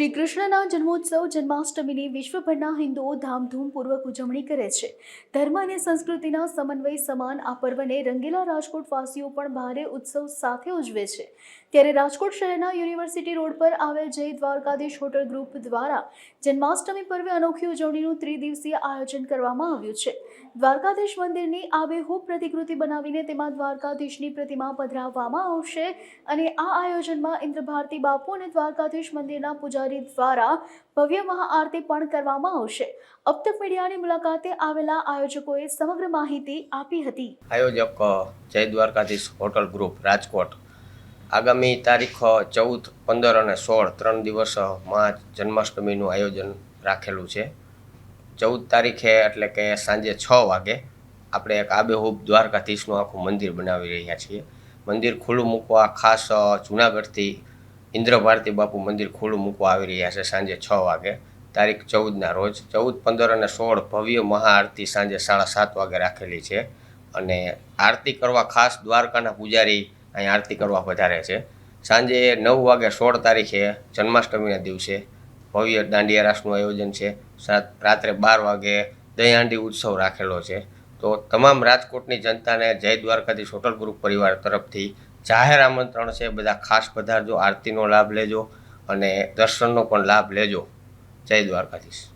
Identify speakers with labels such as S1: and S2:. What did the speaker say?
S1: શ્રી કૃષ્ણના જન્મોત્સવ જન્માષ્ટમીની વિશ્વભરના હિન્દુઓ ધામધૂમપૂર્વક ઉજવણી કરે છે. ધર્મ અને સંસ્કૃતિના સમન્વય સમાન આ પર્વને રંગીલા રાજકોટવાસીઓ પણ ભારે ઉત્સવ સાથે ઉજવે છે. ત્યારે રાજકોટ શહેરના યુનિવર્સિટી રોડ પર આવેલ જય દ્વારકાધીશ હોટલ ગ્રુપ દ્વારા જન્માષ્ટમી પર્વે અનોખી ઉજવણીનું ત્રિદિવસીય આયોજન કરવામાં આવ્યું છે. દ્વારકાધીશ મંદિરની આબેહૂબ પ્રતિકૃતિ બનાવીને તેમાં દ્વારકાધીશની પ્રતિમા પધરાવવામાં આવશે અને આ આયોજનમાં ઇન્દ્રભારતી બાપુ અને દ્વારકાધીશ મંદિરના પૂજારી દ્વારા ભવ્ય મહાઆરતી પણ કરવામાં આવશે. અબ મીડિયાની મુલાકાતે આવેલા આયોજકોએ સમગ્ર માહિતી આપી હતી.
S2: આયોજક જય દ્વારકાધીશ હોટલ ગ્રુપ, રાજકોટ. આગામી તારીખ ચૌદ, પંદર અને સોળ, ત્રણ દિવસ મહા જન્માષ્ટમીનું આયોજન રાખેલું છે. ચૌદ તારીખે એટલે કે સાંજે છ વાગે આપણે એક આબેહૂબ દ્વારકાધીશનું આખું મંદિર બનાવી રહ્યા છીએ. મંદિર ખુલ્લું મૂકવા ખાસ જૂનાગઢથી ઇન્દ્ર ભારતી બાપુ મંદિર ખુલ્લું મૂકવા આવી રહ્યા છે સાંજે છ વાગે. તારીખ ચૌદના રોજ, ચૌદ, પંદર અને સોળ ભવ્ય મહાઆરતી સાંજે સાડા સાત વાગે રાખેલી છે અને આરતી કરવા ખાસ દ્વારકાના પૂજારી અહીં આરતી કરવા વધારે છે. સાંજે નવ વાગે સોળ તારીખે જન્માષ્ટમીના દિવસે ભવ્ય દાંડિયા રાસનું આયોજન છે. રાત્રે બાર વાગે દહીંહાંડી ઉત્સવ રાખેલો છે. તો તમામ રાજકોટની જનતાને જય દ્વારકાધીશ હોટલ ગ્રુપ પરિવાર તરફથી જાહેર આમંત્રણ છે, બધા ખાસ પધારજો, આરતીનો લાભ લેજો અને દર્શનનો પણ લાભ લેજો. જય દ્વારકાધીશ.